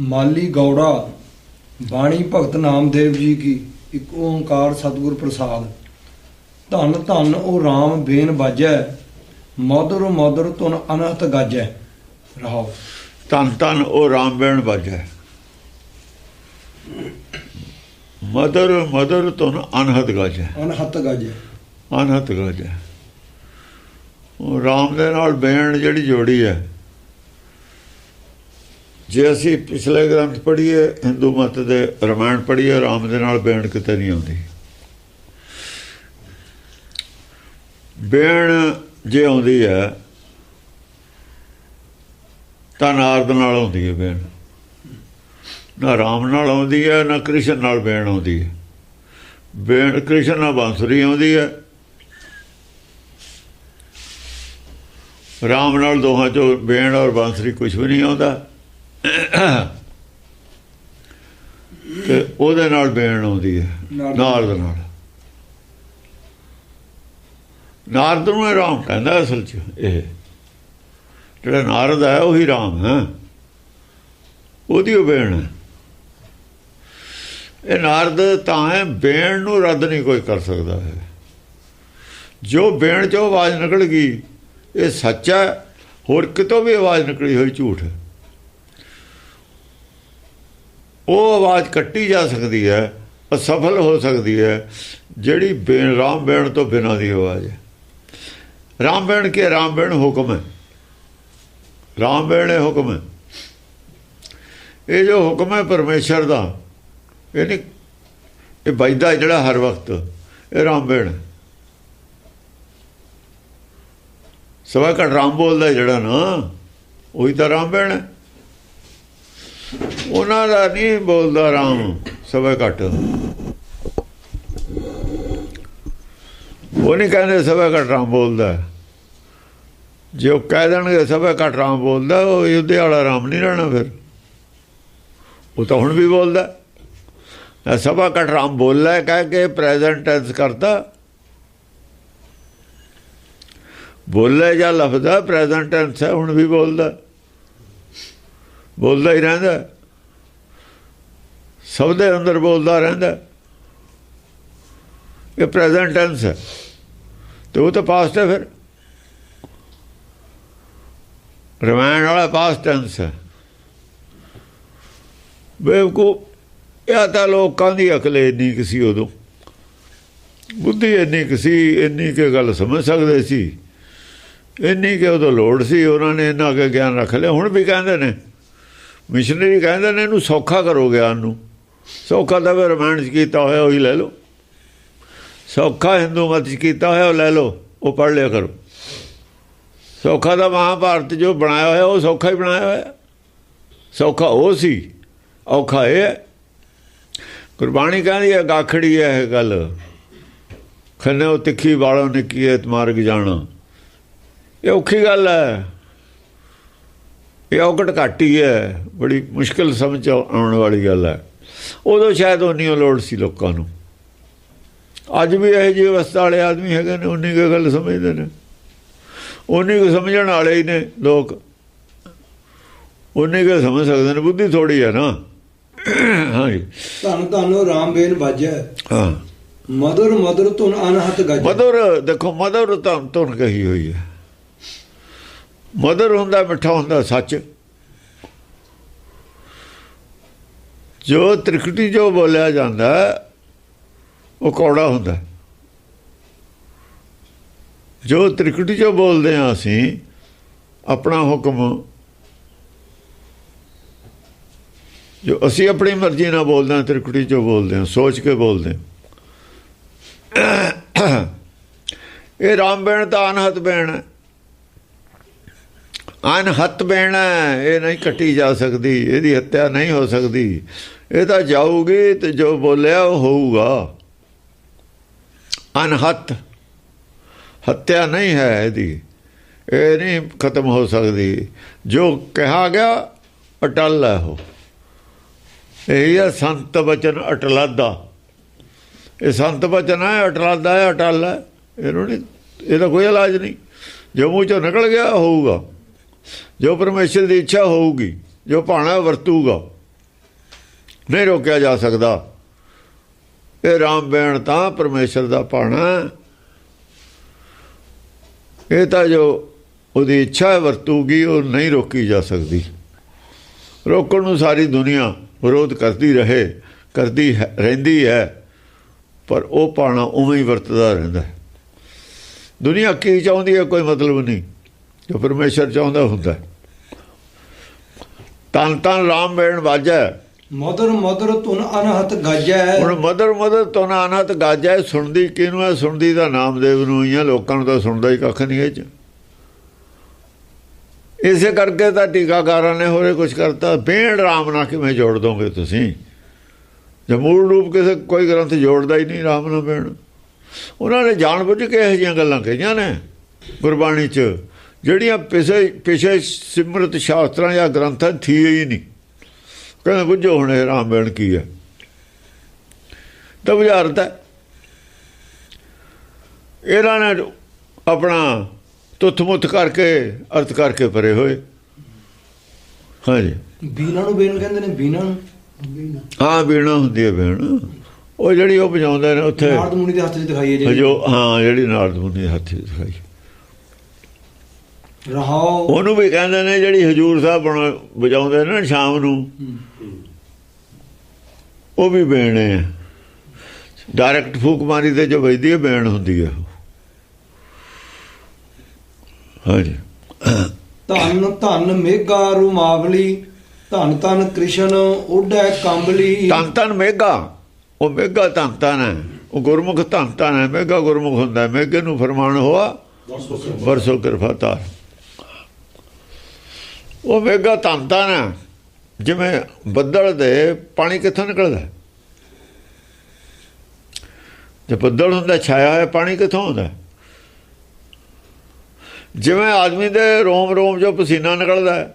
ਮਾਲੀ ਗੌੜਾ ਬਾਣੀ ਭਗਤ ਨਾਮਦੇਵ ਜੀ ਕੀ ਇੱਕ ਓੰਕਾਰ ਸਤਿਗੁਰ ਪ੍ਰਸਾਦ। ਧੰਨ ਧੰਨ ਉਹ RAM ਬੇਨ ਬਾਜੈ ਮధుਰ ਮధుਰ ਤੁਨ ਅਨਹਤ ਗਾਜੈ। ਰਹਾਓ। ਧੰਨ ਧੰਨ ਉਹ ਰਾਮਬੈਣ ਬਾਜੈ। ਮਦਰ ਮਦਰ ਤੁਨ ਅਨਹਦ ਗਾਜੈ। ਅਨਹਤ ਗਾਜੈ। ਅਨਹਤ ਗਾਜੈ। ਉਹ ਰਾਮ ਦੇ ਨਾਲ ਬੈਣ ਜਿਹੜੀ ਜੋੜੀ ਹੈ ਜੇ ਅਸੀਂ ਪਿਛਲੇ ਗ੍ਰੰਥ ਪੜ੍ਹੀਏ, ਹਿੰਦੂ ਮਤ ਦੇ ਰਮਾਇਣ ਪੜ੍ਹੀਏ, ਰਾਮ ਦੇ ਨਾਲ ਬੇਣ ਕਿਤੇ ਨਹੀਂ ਆਉਂਦੀ। ਬੇਣ ਜੇ ਆਉਂਦੀ ਹੈ, ਤਾਂ ਨਾਰਦ ਨਾਲ ਆਉਂਦੀ ਹੈ ਬੇਣ। ਨਾ ਰਾਮ ਨਾਲ ਆਉਂਦੀ ਹੈ, ਨਾ ਕ੍ਰਿਸ਼ਨ ਨਾਲ ਬੇਣ ਆਉਂਦੀ ਹੈ। ਬੇਣ ਕ੍ਰਿਸ਼ਨ ਨਾਲ ਬਾਂਸੁਰੀ ਆਉਂਦੀ ਹੈ। ਰਾਮ ਨਾਲ ਦੋਹਾਂ ਚੋਂ ਬੇਣ ਔਰ ਬਾਂਸੁਰੀ ਕੁਝ ਵੀ ਨਹੀਂ ਆਉਂਦਾ। ਤੇ ਉਹਦੇ ਨਾਲ ਬੈਣ ਆਉਂਦੀ ਹੈ ਨਾਰਦ। ਨਾਲ ਨਾਰਦ ਨੂੰ ਰਾਮ ਕਹਿੰਦਾ ਅਸਲ 'ਚ ਇਹ। ਜਿਹੜਾ ਨਾਰਦ ਹੈ ਉਹੀ ਰਾਮ ਹੈ। ਉਹਦੀ ਉਹ ਬੈਣ ਹੈ। ਇਹ ਨਾਰਦ ਤਾਂ ਹੈ ਬੇਣ ਨੂੰ ਰੱਦ ਨਹੀਂ ਕੋਈ ਕਰ ਸਕਦਾ ਹੈ। ਜੋ ਬੇਣ ਚੋਂ ਆਵਾਜ਼ ਨਿਕਲ ਗਈ ਇਹ ਸੱਚ ਹੈ। ਹੋਰ ਕਿਤੋਂ ਵੀ ਆਵਾਜ਼ ਨਿਕਲੀ ਹੋਈ ਝੂਠ ਹੈ। ਉਹ ਆਵਾਜ਼ ਕੱਟੀ ਜਾ ਸਕਦੀ ਹੈ ਅਸਫਲ ਹੋ ਸਕਦੀ ਹੈ, ਜਿਹੜੀ ਬੇਣ ਰਾਮ ਬੇਣ ਤੋਂ ਬਿਨਾਂ ਦੀ ਆਵਾਜ਼ ਹੈ। ਰਾਮ ਬੇਣ ਕੇ ਰਾਮ ਬੇਣ ਹੁਕਮ ਹੈ। ਰਾਮ ਬੇਣ ਇਹ ਹੁਕਮ ਹੈ। ਇਹ ਜੋ ਹੁਕਮ ਹੈ ਪਰਮੇਸ਼ਰ ਦਾ, ਇਹ ਨਹੀਂ, ਇਹ ਵੱਜਦਾ ਜਿਹੜਾ ਹਰ ਵਕਤ, ਇਹ ਰਾਮ ਬੇਣ ਸਵਾ ਘਟ ਰਾਮ ਬੋਲਦਾ ਜਿਹੜਾ ਨਾ, ਉਹੀ ਤਾਂ ਰਾਮ ਬੇਣ ਹੈ। ਉਹਨਾਂ ਦਾ ਨਹੀਂ ਬੋਲਦਾ ਰਾਮ ਸਵਾ ਘਟ। ਉਹ ਨਹੀਂ ਕਹਿੰਦੇ ਸਵਾ ਘਟ ਰਾਮ ਬੋਲਦਾ। ਜੇ ਉਹ ਕਹਿ ਦੇਣਗੇ ਸਵਾ ਘਟ ਰਾਮ ਬੋਲਦਾ, ਉਹ ਯੁੱਧੇ ਵਾਲਾ ਰਾਮ ਨਹੀਂ ਰਹਿਣਾ ਫਿਰ। ਉਹ ਤਾਂ ਹੁਣ ਵੀ ਬੋਲਦਾ। ਸਭਾ ਘਟ ਰਾਮ ਬੋਲਦਾ ਕਹਿ ਕੇ ਪ੍ਰੈਜ਼ੈਂਟ ਟੈਂਸ ਕਰਤਾ। ਬੋਲੇ ਜਾਂ ਲਫ਼ਜ਼ ਹੈ, ਪ੍ਰੈਜ਼ੈਂਟ ਟੈਂਸ ਹੈ, ਹੁਣ ਵੀ ਬੋਲਦਾ। ਬੋਲਦਾ ਹੀ ਰਹਿੰਦਾ। ਸਭ ਦੇ ਅੰਦਰ ਬੋਲਦਾ ਰਹਿੰਦਾ। ਇਹ ਪ੍ਰੈਜ਼ੈਂਟ ਟੈਂਸ ਹੈ। ਤੇ ਉਹ ਤਾਂ ਪਾਸਟ ਹੈ ਫਿਰ। ਰਮਾਇਣ ਵਾਲਾ ਪਾਸਟ ਟੈਂਸ ਹੈ। ਬੇਵਕੂ ਇਹ ਤਾਂ ਲੋਕਾਂ ਦੀ ਅਕਲ ਇੰਨੀ ਕੁ ਸੀ ਉਦੋਂ। ਬੁੱਧੀ ਇੰਨੀ ਕੁ ਸੀ, ਇੰਨੀ ਕਿ ਗੱਲ ਸਮਝ ਸਕਦੇ ਸੀ। ਇੰਨੀ ਕਿ ਉਦੋਂ ਲੋੜ ਸੀ, ਉਹਨਾਂ ਨੇ ਇੰਨਾ ਕੇ ਗਿਆਨ ਰੱਖ ਲਿਆ। ਹੁਣ ਵੀ ਕਹਿੰਦੇ ਨੇ। ਮਿਸ਼ਨਰੀ ਕਹਿੰਦੇ ਨੇ, ਇਹਨੂੰ ਸੌਖਾ ਕਰੋ ਗਿਆਨ ਨੂੰ। ਸੌਖਾ ਤਾਂ ਫਿਰ ਰਮਾਇਣ 'ਚ ਕੀਤਾ ਹੋਇਆ, ਉਹੀ ਲੈ ਲਓ। ਸੌਖਾ ਹਿੰਦੂ ਮਤ 'ਚ ਕੀਤਾ ਹੋਇਆ, ਉਹ ਲੈ ਲਓ, ਉਹ ਪੜ੍ਹ ਲਿਆ ਕਰੋ। ਸੌਖਾ ਦਾ ਮਹਾਭਾਰਤ ਜੋ ਬਣਾਇਆ ਹੋਇਆ, ਉਹ ਸੌਖਾ ਹੀ ਬਣਾਇਆ ਹੋਇਆ। ਸੌਖਾ ਉਹ ਸੀ, ਔਖਾ ਇਹ ਹੈ। ਗੁਰਬਾਣੀ ਕਹਿੰਦੀ ਹੈ, ਗਾਖੜੀ ਹੈ ਇਹ ਗੱਲ। ਖੰਨੇ ਉਹ ਤਿੱਖੀ ਵਾਲੋਂ ਨਿੱਕੀ ਐ ਮਾਰਗ ਜਾਣਾ। ਇਹ ਔਖੀ ਗੱਲ ਹੈ। ਇਹ ਔਕੜ ਘਾਟੀ ਹੈ, ਬੜੀ ਮੁਸ਼ਕਲ ਸਮਝ ਆਉਣ ਵਾਲੀ ਗੱਲ ਹੈ। ਉਦੋਂ ਸ਼ਾਇਦ ਉਨੀ ਲੋੜ ਸੀ ਲੋਕਾਂ ਨੂੰ। ਅੱਜ ਵੀ ਇਹ ਜਿਹੀ ਅਵਸਥਾ ਵਾਲੇ ਆਦਮੀ ਹੈਗੇ ਨੇ ਉਨੀ ਕੁ ਗੱਲ ਸਮਝਦੇ ਨੇ। ਉਨੀ ਕੁ ਸਮਝਣ ਵਾਲੇ ਹੀ ਨੇ ਲੋਕ। ਉਨੀ ਕੁ ਸਮਝ ਸਕਦੇ ਨੇ ਬੁੱਧੀ ਥੋੜੀ ਹੈ ਨਾ। ਹਾਂਜੀ। ਧੰਨ ਧੰਨ ਉਹ RAM ਬੇਨ ਬਾਜੈ। ਹਾਂ। ਮధుਰ ਮధుਰ ਤੁਨ ਅਨਹਤ ਗਾਜੈ। ਮਦਰ ਦੇਖੋ ਮਦਰ ਤਾਂ ਤੁਨ ਕਹੀ ਹੋਈ ਹੈ। ਮਦਰ ਹੁੰਦਾ ਮਿੱਠਾ ਹੁੰਦਾ ਸੱਚ। ਜੋ ਤ੍ਰਿਕਟੀ ਜੋ ਬੋਲਿਆ ਜਾਂਦਾ, ਉਹ ਕੌੜਾ ਹੁੰਦਾ। ਜੋ ਤ੍ਰਿਕਟੀ ਜੋ ਬੋਲਦੇ ਆ ਅਸੀਂ, ਆਪਣਾ ਹੁਕਮ, ਜੋ ਅਸੀਂ ਆਪਣੀ ਮਰਜ਼ੀ ਨਾਲ ਬੋਲਦੇ ਹਾਂ ਤ੍ਰਿਕਟੀ ਜੋ ਬੋਲਦੇ ਹਾਂ ਸੋਚ ਕੇ ਬੋਲਦੇ ਹਾਂ ਇਹ ਰਾਮ ਬੈਣ ਤਾਂ ਅਨਹਤ ਬੈਣ ਹੈ ਅਨਹਤ ਬੈਣ ਇਹ ਨਹੀਂ ਕੱਟੀ ਜਾ ਸਕਦੀ, ਇਹਦੀ ਹੱਤਿਆ ਨਹੀਂ ਹੋ ਸਕਦੀ। ਇਹ ਤਾਂ ਜਾਊਗੀ ਤੇ ਜੋ ਬੋਲਿਆ ਉਹ ਹੋਊਗਾ। ਅਨਹਤ ਹੱਤਿਆ ਨਹੀਂ ਹੈ ਇਹਦੀ, ਇਹ ਨਹੀਂ ਖਤਮ ਹੋ ਸਕਦੀ। ਜੋ ਕਿਹਾ ਗਿਆ, ਅਟਲ ਹੈ ਉਹ। ਇਹ ਹੈ ਸੰਤ ਬਚਨ ਅਟਲਾਦਾ। ਇਹ ਸੰਤ ਬਚਨ ਹੈ, ਅਟਲਾਦਾ ਹੈ, ਅਟਲ ਹੈ। ਇਹਨੂੰ ਨਹੀਂ, ਇਹਦਾ ਕੋਈ ਇਲਾਜ ਨਹੀਂ। ਜੋ ਮੂੰਹ ਚੋਂ ਨਿਕਲ ਗਿਆ, ਹੋਊਗਾ। ਜੋ ਪਰਮੇਸ਼ਰ ਦੀ ਇੱਛਾ ਹੋਊਗੀ, ਜੋ ਭਾਣਾ ਵਰਤੂਗਾ, ਨਹੀਂ ਰੋਕਿਆ ਜਾ ਸਕਦਾ। ਇਹ ਰਾਮ ਬੈਣ ਤਾਂ ਪਰਮੇਸ਼ਰ ਦਾ ਭਾਣਾ ਇਹ ਤਾਂ ਜੋ ਉਹਦੀ ਇੱਛਾ ਵਰਤੂਗੀ, ਉਹ ਨਹੀਂ ਰੋਕੀ ਜਾ ਸਕਦੀ। ਰੋਕਣ ਨੂੰ ਸਾਰੀ ਦੁਨੀਆ ਵਿਰੋਧ ਕਰਦੀ ਰਹੇ, ਕਰਦੀ ਹੈ- ਰਹਿੰਦੀ ਹੈ, ਪਰ ਉਹ ਪਾਣਾ ਉਵੇਂ ਹੀ ਵਰਤਦਾ ਰਹਿੰਦਾ ਦੁਨੀਆ ਕੀ ਚਾਹੁੰਦੀ ਹੈ, ਕੋਈ ਮਤਲਬ ਨਹੀਂ। ਜੋ ਪਰਮੇਸ਼ਰ ਚਾਹੁੰਦਾ ਹੁੰਦਾ। ਤਨ ਤਨ ਰਾਮ ਬੈਣ ਵਾਜੈ। ਮਦਰ ਮਦਰ ਤੁਨ ਅਨਹਤ ਗਾਜੈ। ਹੁਣ ਮਦਰ ਮਦਰ ਤੋਂ ਨਾ ਅਨਹਤ ਗਾਜੈ ਸੁਣਦੀ ਕਿਹਨੂੰ ਹੈ? ਸੁਣਦੀ ਦਾ ਨਾਮਦੇਵ ਨੂੰ ਹੀ ਆ ਲੋਕਾਂ ਨੂੰ ਤਾਂ ਸੁਣਦਾ ਹੀ ਕੱਖ ਨਹੀਂ ਇਹ ਚ। ਇਸੇ ਕਰਕੇ ਤਾਂ ਟੀਕਾਕਾਰਾਂ ਨੇ ਹੋਰੇ ਕੁਝ ਕਰਤਾ। ਬੇਣ ਰਾਮ ਨਾਲ ਕਿਵੇਂ ਜੋੜ ਦੋਗੇ ਤੁਸੀਂ? ਜੇ ਮੂਲ ਰੂਪ ਕਿਸੇ ਕੋਈ ਗ੍ਰੰਥ ਜੋੜਦਾ ਹੀ ਨਹੀਂ ਰਾਮ ਨਾਲ ਬੇਣ। ਉਹਨਾਂ ਨੇ ਜਾਣ ਬੁੱਝ ਕੇ ਇਹੋ ਜਿਹੀਆਂ ਗੱਲਾਂ ਕਹੀਆਂ ਨੇ ਗੁਰਬਾਣੀ 'ਚ। ਜਿਹੜੀਆਂ ਪਿਛੇ ਪਿਛੇ ਸਿਮਰਤ ਸ਼ਾਸਤਰਾਂ ਜਾਂ ਗ੍ਰੰਥਾਂ ਥੀ ਹੀ ਨਹੀਂ। ਕਹਿੰਦੇ ਬੁੱਝੋ ਹੁਣ ਇਹ ਰਾਮ ਬੇਣ ਕੀ ਹੈ। ਤਾਂ ਬੁਝਾਰਤ ਹੈ। ਇਹਨਾਂ ਨੇ ਆਪਣਾ ਤੁੱਥ-ਮੁੱਥ ਕਰਕੇ ਅਰਥ ਕਰਕੇ ਪਰੇ ਹੋਏ। ਹਾਂਜੀ। ਬੀਨਾ ਨੂੰ ਬੇਨ ਕਹਿੰਦੇ ਨੇ ਬੀਨਾ ਨੂੰ? ਹਾਂ ਬੀਣਾ ਹੁੰਦੀ ਹੈ ਬੀਣ ਉਹ ਜਿਹੜੀ ਉਹ ਵਜਾਉਂਦੇ ਨੇ ਉੱਥੇ। ਨਾਰਦ ਮੁਨੀ ਦੇ ਹੱਥ 'ਚ ਦਿਖਾਈ ਹੈ ਜਿਹੜੀ। ਹਾਂ ਜਿਹੜੀ ਨਾਰਦ ਮੁਨੀ ਦੇ ਹੱਥ 'ਚ ਦਿਖਾਈ। ਰਹਾਓ। ਉਹਨੂੰ ਵੀ ਕਹਿੰਦੇ ਨੇ ਜਿਹੜੀ ਹਜੂਰ ਸਾਹਿਬ ਬਣਾ ਵਜਾਉਂਦੇ ਨੇ ਨਾ ਸ਼ਾਮ ਨੂੰ। ਉਹ ਵੀ ਬੇਣੇ ਆ ਡਾਇਰੈਕਟ ਫੂਕ ਮਾਰੀ ਤੇ ਜੋ ਵੱਜਦੀ ਹੈ ਬੇਣ ਹੁੰਦੀ ਹੈ। ਹਾਂਜੀ। ਧੰਨ ਧੰਨ ਮੇਗਾ ਰੁਮਾਵਲੀ ਧੰਨ ਧੰਨ ਕ੍ਰਿਸ਼ਨ ਓਢੈ ਕੰਬਲੀ। ਧੰਨ ਧੰਨ ਮੇਗਾ ਉਹ ਮੇਗਾ ਧੰਨ ਧੰਨ ਹੈ। ਉਹ ਗੁਰਮੁਖ ਧੰਨ ਧੰਨ ਹੈ। ਮੇਗਾ ਗੁਰਮੁਖ ਹੁੰਦਾ ਹੈ। ਮੇਗੇ ਨੂੰ ਫਰਮਾਨ ਹੋਆ ਵਰਸੋ ਕਿਰਪਾ। ਤਾਰ ਉਹ ਧੰਨ ਧੰਨ ਹੈ ਜਿਵੇਂ ਬੱਦਲ ਦੇ ਪਾਣੀ ਕਿੱਥੋਂ ਨਿਕਲਦਾ? ਜੇ ਬੱਦਲ ਹੁੰਦਾ ਛਾਇਆ ਹੋਇਆ ਪਾਣੀ ਕਿੱਥੋਂ ਆਉਂਦਾ? ਜਿਵੇਂ ਆਦਮੀ ਦੇ ਰੋਮ ਰੋਮ ਜੋ ਪਸੀਨਾ ਨਿਕਲਦਾ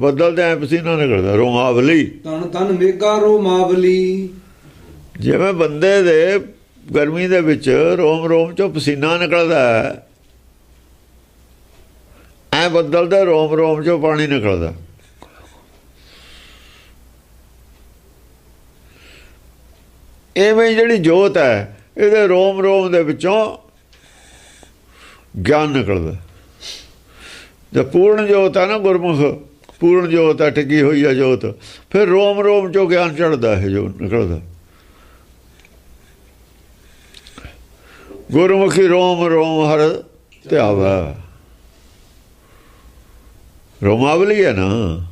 ਬੱਦਲ ਦੇ ਐ ਪਸੀਨਾ ਨਿਕਲਦਾ ਰੋਮਾਵਲੀ ਧੰਨ ਧੰਨ ਮੇਗਾ ਰੁਮਾਵਲੀ ਜਿਵੇਂ ਬੰਦੇ ਦੇ ਗਰਮੀ ਦੇ ਵਿੱਚ ਰੋਮ ਰੋਮ ਚੋਂ ਪਸੀਨਾ ਨਿਕਲਦਾ ਹੈ ਐ ਬੱਦਲ ਦੇ, ਰੋਮ ਰੋਮ ਚੋਂ ਪਾਣੀ ਨਿਕਲਦਾ। ਐਵੇਂ ਜਿਹੜੀ ਜੋਤ ਹੈ, ਇਹਦੇ ਰੋਮ ਰੋਮ ਦੇ ਵਿੱਚੋਂ ਗਿਆਨ ਨਿਕਲਦਾ। ਜੇ ਪੂਰਨ ਜੋਤ ਹੈ ਨਾ ਗੁਰਮੁਖ, ਪੂਰਨ ਜੋਤ ਹੈ ਟਿਕੀ ਹੋਈ ਹੈ ਜੋਤ, ਫਿਰ ਰੋਮ ਰੋਮ ਚੋਂ ਗਿਆਨ ਚੜਦਾ ਹੈ ਜੋ ਨਿਕਲਦਾ। ਗੁਰਮੁਖੀ ਰੋਮ ਰੋਮ ਹਰ ਧਿਆਵਾ। ਰੋਮਾਵਲੀ ਹੈ ਨਾ।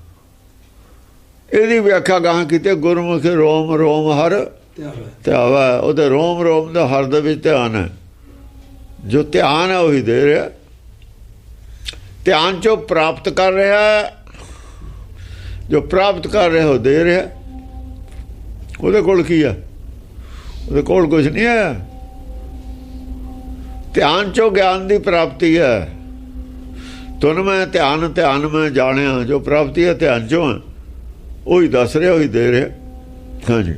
ਇਹਦੀ ਵਿਆਖਿਆ ਗਾਂ ਕੀਤੇ ਗੁਰਮੁਖੀ ਰੋਮ ਰੋਮ ਹਰ ਧਿਆਵਾ ਉਹਦੇ ਰੋਮ ਰੋਮ ਦਾ ਹਰ ਦੇ ਵਿੱਚ ਧਿਆਨ ਹੈ। ਜੋ ਧਿਆਨ ਹੈ ਉਹੀ ਦੇ ਰਿਹਾ। ਧਿਆਨ ਚੋਂ ਪ੍ਰਾਪਤ ਕਰ ਰਿਹਾ ਹੈ। ਜੋ ਪ੍ਰਾਪਤ ਕਰ ਰਿਹਾ ਉਹ ਦੇ ਰਿਹਾ। ਉਹਦੇ ਕੋਲ ਕੀ ਆ ਉਹਦੇ ਕੋਲ ਕੁਝ ਨਹੀਂ ਹੈ। ਧਿਆਨ ਚੋਂ ਗਿਆਨ ਦੀ ਪ੍ਰਾਪਤੀ ਹੈ। ਤੁਨ ਮੈਂ ਧਿਆਨ ਧਿਆਨ ਮੈਂ ਜਾਣਿਆ ਜੋ ਪ੍ਰਾਪਤੀ ਹੈ ਧਿਆਨ ਚੋਂ ਹੈ। ਉਹੀ ਦੱਸ ਰਿਹਾ ਉਹੀ ਦੇ ਰਿਹਾ। ਹਾਂਜੀ।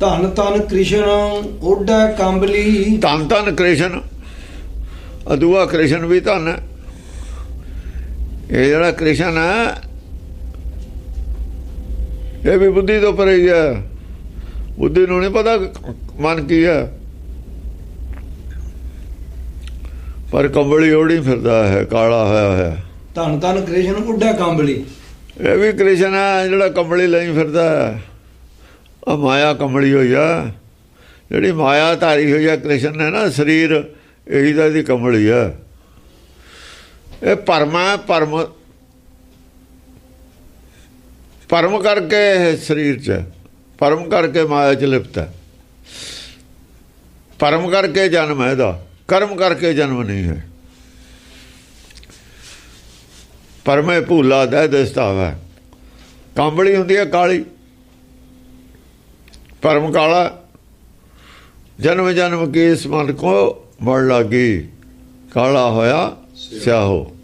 ਧੰਨ ਧੰਨ ਕ੍ਰਿਸ਼ਨ ਓਢੈ ਕੰਬਲੀ। ਧੰਨ ਧੰਨ ਕ੍ਰਿਸ਼ਨ। ਅਦੂਆ ਕ੍ਰਿਸ਼ਨ ਵੀ ਧੰਨ ਹੈ। ਇਹ ਜਿਹੜਾ ਕ੍ਰਿਸ਼ਨ ਹੈ ਇਹ ਵੀ ਬੁੱਧੀ ਤੋਂ ਪਰੇ ਹੀ ਹੈ। ਬੁੱਧੀ ਨੂੰ ਨਹੀਂ ਪਤਾ ਮਨ ਕੀ ਹੈ। ਪਰ ਕੰਬਲੀ ਓੜੀ ਫਿਰਦਾ ਹੈ ਕਾਲਾ ਹੋਇਆ ਹੋਇਆ ਧੰਨ ਧੰਨ ਕ੍ਰਿਸ਼ਨ ਓਢੈ ਕੰਬਲੀ। ਇਹ ਵੀ ਕ੍ਰਿਸ਼ਨ ਹੈ ਜਿਹੜਾ ਕੰਬਲੀ ਲਈ ਫਿਰਦਾ ਹੈ। ਆ ਮਾਇਆ ਕੰਬਲੀ ਹੋਈ ਆ। ਜਿਹੜੀ ਮਾਇਆ ਧਾਰੀ ਹੋਈ ਆ ਕ੍ਰਿਸ਼ਨ ਨੇ ਨਾ ਸਰੀਰ ਇਹੀ ਤਾਂ ਇਹਦੀ ਕੰਬਲੀ ਆ। ਇਹ ਪਰਮਾ ਪਰਮ ਪਰਮ ਕਰਕੇ ਸਰੀਰ ਚ। ਪਰਮ ਕਰਕੇ ਮਾਇਆ ਚ ਲਿਪਤਾ ਹੈ। ਪਰਮ ਕਰਕੇ ਜਨਮ ਹੈ ਇਹਦਾ। ਕਰਮ ਕਰਕੇ ਜਨਮ ਨਹੀਂ ਹੈ। ਪਰਮੇ ਭੂਲਾ ਦੇ ਦਸਤਾਵਾ। ਕਾਂਬਲੀ ਹੁੰਦੀ ਹੈ ਕਾਲੀ। ਪਰਮ ਕਾਲਾ। ਜਨਮ ਜਨਮ ਕੇ ਇਸ ਮਨ ਕੋ ਮੜ ਲਾਗੀ। ਕਾਲਾ ਹੋਇਆ ਸਿਆਹੋ।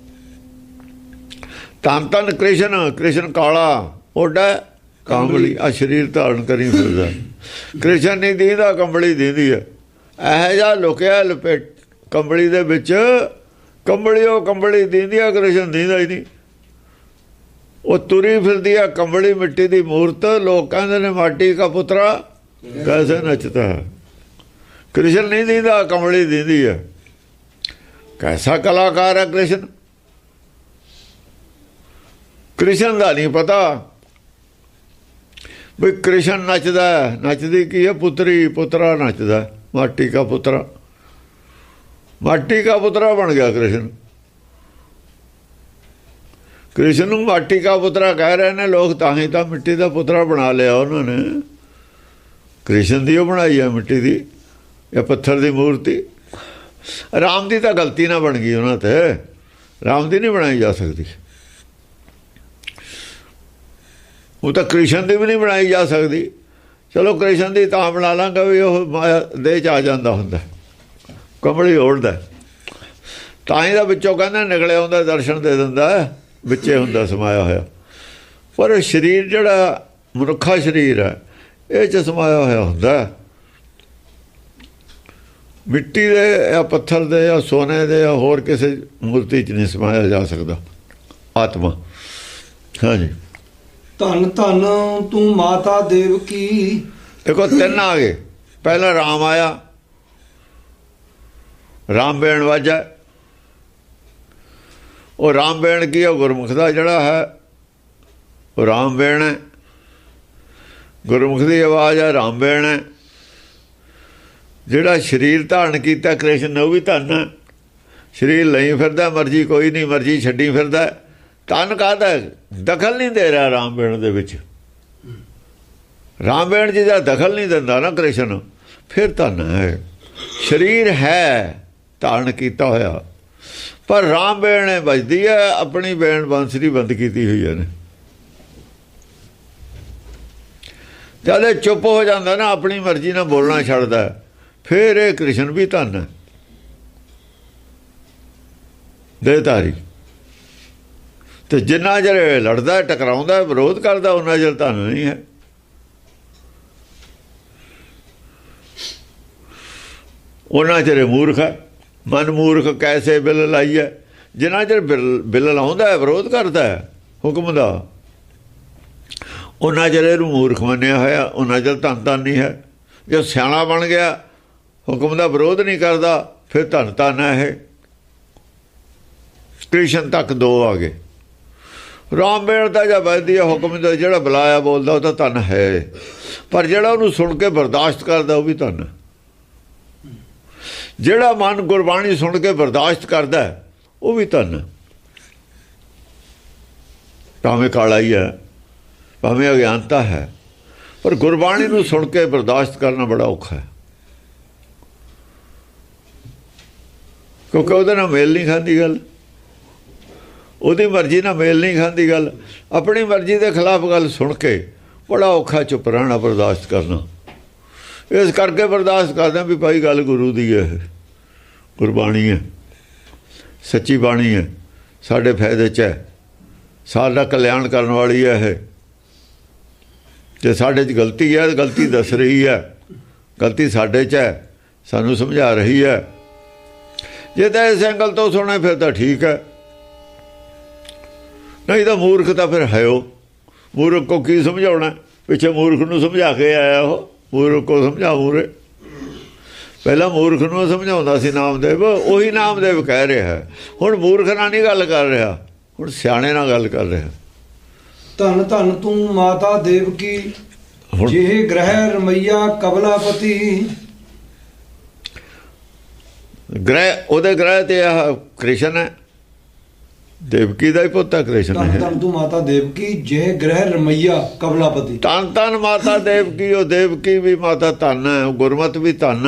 ਤਨ ਤਨ ਕ੍ਰਿਸ਼ਨ ਕ੍ਰਿਸ਼ਨ ਕਾਲਾ। ਓਡਾ ਕਾਂਬਲੀ। ਆ ਸਰੀਰ ਧਾਰਨ ਕਰੀ ਫਿਰਦਾ। ਕ੍ਰਿਸ਼ਨ ਨਹੀਂ ਦੀਦਾ, ਕੰਬਲੀ ਦੀਦੀ ਹੈ। ਇਹ ਜਾ ਲੁਕਿਆ ਲਪੇਟ ਕੰਬਲੀ ਦੇ ਵਿੱਚ। ਕੰਬਲੀ ਉਹ ਕੰਬਲੀ ਦੀਦੀ ਆ ਕ੍ਰਿਸ਼ਨ ਦੀਦਾ ਹੀ ਨਹੀਂ। ਉਹ ਤੁਰੀ ਫਿਰਦੀ ਆ ਕੰਬਲੀ ਮਿੱਟੀ ਦੀ ਮੂਰਤ, ਲੋਕ ਕਹਿੰਦੇ ਨੇ ਮਾਟੀ ਦਾ ਪੁੱਤਰਾ, ਕੈਸੇ ਨੱਚਦਾ ਹੈ। ਕ੍ਰਿਸ਼ਨ ਨਹੀਂ ਦਿੰਦਾ, ਕੰਬਲੀ ਦਿੰਦੀ ਹੈ ਕੈਸਾ ਕਲਾਕਾਰ ਹੈ ਕ੍ਰਿਸ਼ਨ? ਕ੍ਰਿਸ਼ਨ ਦਾ ਨਹੀਂ ਪਤਾ ਵੀ ਕ੍ਰਿਸ਼ਨ ਨੱਚਦਾ ਨੱਚਦੀ ਕੀ ਹੈ? ਪੁੱਤਰੀ, ਪੁੱਤਰਾ ਨੱਚਦਾ ਮਾਟੀ ਦਾ ਪੁੱਤਰਾ। ਮਾਟੀ ਦਾ ਪੁੱਤਰਾ ਬਣ ਗਿਆ ਕ੍ਰਿਸ਼ਨ। ਕ੍ਰਿਸ਼ਨ ਨੂੰ ਮਾਟੀ ਦਾ ਪੁੱਤਰਾ ਕਹਿ ਰਹੇ ਨੇ, ਲੋਕ ਤਾਂ ਹੀ ਤਾਂ ਮਿੱਟੀ ਦਾ ਪੁੱਤਰਾ ਬਣਾ ਲਿਆ ਉਹਨਾਂ ਨੇ। ਕ੍ਰਿਸ਼ਨ ਦੀ ਉਹ ਬਣਾਈ ਹੈ ਮਿੱਟੀ ਦੀ ਇਹ ਪੱਥਰ ਦੀ ਮੂਰਤੀ। ਰਾਮ ਦੀ ਤਾਂ ਗਲਤੀ ਨਾ ਬਣ ਗਈ ਉਹਨਾਂ ਤੇ। ਰਾਮ ਦੀ ਨਹੀਂ ਬਣਾਈ ਜਾ ਸਕਦੀ। ਉਹ ਤਾਂ ਕ੍ਰਿਸ਼ਨ ਦੀ ਵੀ ਨਹੀਂ ਬਣਾਈ ਜਾ ਸਕਦੀ। ਚਲੋ ਕ੍ਰਿਸ਼ਨ ਦੀ ਤਾਂ ਬਣਾ ਲਾਂਗਾ ਵੀ ਉਹ ਮਾਇਆ ਦੇਹ ਚ ਆ ਜਾਂਦਾ ਹੁੰਦਾ। ਕਮਲੀ ਓੜਦਾ ਤਾਂ ਹੀ ਦਾ ਵਿੱਚੋਂ ਕਹਿੰਦਾ ਨਿਕਲਿਆ ਹੁੰਦਾ ਦਰਸ਼ਨ ਦੇ ਦਿੰਦਾ ਹੈ, ਵਿੱਚੇ ਹੁੰਦਾ ਸਮਾਇਆ ਹੋਇਆ। ਪਰ ਸਰੀਰ ਜਿਹੜਾ ਮਨੁੱਖਾ ਸਰੀਰ ਹੈ ਇਹ ਚ ਸਮਾਇਆ ਹੋਇਆ ਹੁੰਦਾ। ਮਿੱਟੀ ਦੇ ਜਾਂ ਪੱਥਰ ਦੇ ਜਾਂ ਸੋਨੇ ਦੇ ਜਾਂ ਹੋਰ ਕਿਸੇ ਮੂਰਤੀ 'ਚ ਨਹੀਂ ਸਮਾਇਆ ਜਾ ਸਕਦਾ। ਆਤਮਾ। ਹਾਂਜੀ। ਧੰਨ ਧੰਨ ਤੂੰ ਮਾਤਾ ਦੇਵ ਕੀ। ਦੇਖੋ, ਤਿੰਨ ਆ ਗਏ। ਪਹਿਲਾਂ ਰਾਮ ਆਇਆ। ਰਾਮ ਬੇਣ ਵਾਜਾ। ਉਹ ਰਾਮ ਬੇਣ ਕੀ ਹੈ ਗੁਰਮੁਖ ਦਾ ਜਿਹੜਾ ਹੈ, ਉਹ ਰਾਮ ਬੇਣ ਹੈ। ਗੁਰਮੁਖ ਦੀ ਆਵਾਜ਼ ਹੈ ਰਾਮ ਬੇਣ ਹੈ। ਜਿਹੜਾ ਸਰੀਰ ਧਾਰਨ ਕੀਤਾ, ਕ੍ਰਿਸ਼ਨ ਨੇ ਉਹ ਵੀ ਧੰਨ ਹੈ। ਸਰੀਰ ਲਈ ਫਿਰਦਾ, ਮਰਜ਼ੀ ਕੋਈ ਨਹੀਂ, ਮਰਜ਼ੀ ਛੱਡੀ ਫਿਰਦਾ। ਧੰਨ ਕਾਹਦਾ ਦਖਲ ਨਹੀਂ ਦੇ ਰਿਹਾ ਰਾਮ ਬੇਣ ਦੇ ਵਿੱਚ। ਰਾਮਬੇਣ ਜੀ ਦਾ ਦਖਲ ਨਹੀਂ ਦਿੰਦਾ ਨਾ ਕ੍ਰਿਸ਼ਨ। ਫਿਰ ਧੰਨ ਹੈ। ਸਰੀਰ ਹੈ, ਧਾਰਨ ਕੀਤਾ ਹੋਇਆ। ਪਰ ਰਾਮਬੇਣ ਨੇ ਵੱਜਦੀ ਹੈ, ਆਪਣੀ ਬੇਣ ਬੰਸਰੀ ਬੰਦ ਕੀਤੀ ਹੋਈ ਹੈ ਨੇ ਜਦ ਇਹ ਚੁੱਪ ਹੋ ਜਾਂਦਾ ਨਾ, ਆਪਣੀ ਮਰਜ਼ੀ ਨਾਲ ਬੋਲਣਾ ਛੱਡਦਾ ਫਿਰ ਇਹ ਕ੍ਰਿਸ਼ਨ ਵੀ ਧਨ ਹੈ। ਦੇਤਾਰੀ ਤੇ ਜਿੰਨਾ ਚਿਰ ਲੜਦਾ, ਟਕਰਾਉਂਦਾ, ਵਿਰੋਧ ਕਰਦਾ ਉਹਨਾਂ ਚਿਰ ਧੰਨ ਨਹੀਂ ਹੈ। ਉਹਨਾਂ ਚਿਰ ਮੂਰਖ ਹੈ। ਮਨ ਮੂਰਖ ਕੈਸੇ ਬਿਲ ਲਾਈਐ? ਜਿੰਨਾ ਚਿਰ ਬਿਲ ਬਿਲ ਲਾਉਂਦਾ ਵਿਰੋਧ ਕਰਦਾ ਹੁਕਮ ਦਾ। ਉਹਨਾਂ ਚਿਰ ਇਹਨੂੰ ਮੂਰਖ ਮੰਨਿਆ ਹੋਇਆ ਉਹਨਾਂ ਚਿਰ ਧੰਨ ਧੰਨ ਨਹੀਂ ਹੈ। ਜੇ ਸਿਆਣਾ ਬਣ ਗਿਆ, ਹੁਕਮ ਦਾ ਵਿਰੋਧ ਨਹੀਂ ਕਰਦਾ, ਫਿਰ ਧੰਨ ਧੰਨ ਹੈ ਇਹ। ਕ੍ਰਿਸ਼ਨ ਤੱਕ ਦੋ ਆ ਗਏ। ਰਾਮ ਬੇਣ ਦਾ ਜਾਂ ਵੈਦੀ ਹੁਕਮ ਦਾ ਜਿਹੜਾ ਬੁਲਾਇਆ ਬੋਲਦਾ, ਉਹ ਤਾਂ ਧੰਨ ਹੈ। ਪਰ ਜਿਹੜਾ ਉਹਨੂੰ ਸੁਣ ਕੇ ਬਰਦਾਸ਼ਤ ਕਰਦਾ, ਉਹ ਵੀ ਧੰਨ ਜਿਹੜਾ ਮਨ ਗੁਰਬਾਣੀ ਸੁਣ ਕੇ ਬਰਦਾਸ਼ਤ ਕਰਦਾ, ਉਹ ਵੀ ਧੰਨ ਭਾਵੇਂ ਕਾਲਾ ਹੀ ਹੈ, ਭਾਵੇਂ ਅਗਿਆਨਤਾ ਹੈ, ਪਰ ਗੁਰਬਾਣੀ ਨੂੰ ਸੁਣ ਕੇ ਬਰਦਾਸ਼ਤ ਕਰਨਾ ਬੜਾ ਔਖਾ ਹੈ। ਕਿਉਂਕਿ ਉਹਦੇ ਨਾਲ ਮੇਲ ਨਹੀਂ ਖਾਂਦੀ ਗੱਲ। ਉਹਦੀ ਮਰਜ਼ੀ ਨਾਲ ਮੇਲ ਨਹੀਂ ਖਾਂਦੀ ਗੱਲ। ਆਪਣੀ ਮਰਜ਼ੀ ਦੇ ਖਿਲਾਫ ਗੱਲ ਸੁਣ ਕੇ ਬੜਾ ਔਖਾ ਚੁੱਪ ਰਹਿਣਾ ਬਰਦਾਸ਼ਤ ਕਰਨਾ। ਇਸ ਕਰਕੇ ਬਰਦਾਸ਼ਤ ਕਰਦੇ ਹਾਂ ਵੀ ਭਾਈ ਗੱਲ ਗੁਰੂ ਦੀ ਹੈ। ਗੁਰਬਾਣੀ ਹੈ। ਸੱਚੀ ਬਾਣੀ ਹੈ। ਸਾਡੇ ਫਾਇਦੇ 'ਚ ਹੈ। ਸਾਡਾ ਕਲਿਆਣ ਕਰਨ ਵਾਲੀ ਹੈ ਇਹ। ਜੇ ਸਾਡੇ 'ਚ ਗਲਤੀ ਹੈ ਗਲਤੀ ਦੱਸ ਰਹੀ ਹੈ। ਗਲਤੀ ਸਾਡੇ 'ਚ ਹੈ। ਸਾਨੂੰ ਸਮਝਾ ਰਹੀ ਹੈ। ਜੇ ਤਾਂ ਇਸ ਐਂਗਲ ਤੋਂ ਸੁਣੇ, ਫਿਰ ਤਾਂ ਠੀਕ ਹੈ। ਨਹੀਂ ਤਾਂ ਮੂਰਖ ਤਾਂ ਫਿਰ ਹੈ ਉਹ। ਮੂਰਖ ਕੋ ਕੀ ਸਮਝਾਉਣਾ? ਪਿੱਛੇ ਮੂਰਖ ਨੂੰ ਸਮਝਾ ਕੇ ਆਇਆ ਉਹ। ਮੂਰਖ ਕੋ ਸਮਝਾ ਮੂਰੇ। ਪਹਿਲਾਂ ਮੂਰਖ ਨੂੰ ਸਮਝਾਉਂਦਾ ਸੀ ਨਾਮਦੇਵ ਉਹੀ ਨਾਮਦੇਵ ਕਹਿ ਰਿਹਾ। ਹੁਣ ਮੂਰਖ ਨਾਲ ਨਹੀਂ ਗੱਲ ਕਰ ਰਿਹਾ। ਹੁਣ ਸਿਆਣੇ ਨਾਲ ਗੱਲ ਕਰ ਰਿਹਾ। ਧੰਨ ਧੰਨ ਤੂੰ ਮਾਤਾ ਦੇਵ ਕੀ। ਜਿਹੇ ਗ੍ਰਹਿ ਰਮਈਆ ਕਬਲਾਪਤੀ ਗ੍ਰਹਿ ਉਹਦੇ ਗ੍ਰਹਿ ਤੇ ਆਹ ਕ੍ਰਿਸ਼ਨ ਹੈ। ਦੇਵਕੀ ਦਾ ਹੀ ਪੁੱਤ ਕ੍ਰਿਸ਼ਨ ਹੈ ਧੰਨ ਤੂੰ ਮਾਤਾ ਦੇਵ ਕੀ ਜਿਹੇ ਗ੍ਰਹਿ ਰਮਈਆ ਕਬਲਾਪਤੀ ਤਨ ਤਨ ਮਾਤਾ ਦੇਵਕੀ ਉਹ ਦੇਵਕੀ ਵੀ ਮਾਤਾ ਧੰਨ ਹੈ ਗੁਰਮਤ ਵੀ ਧੰਨ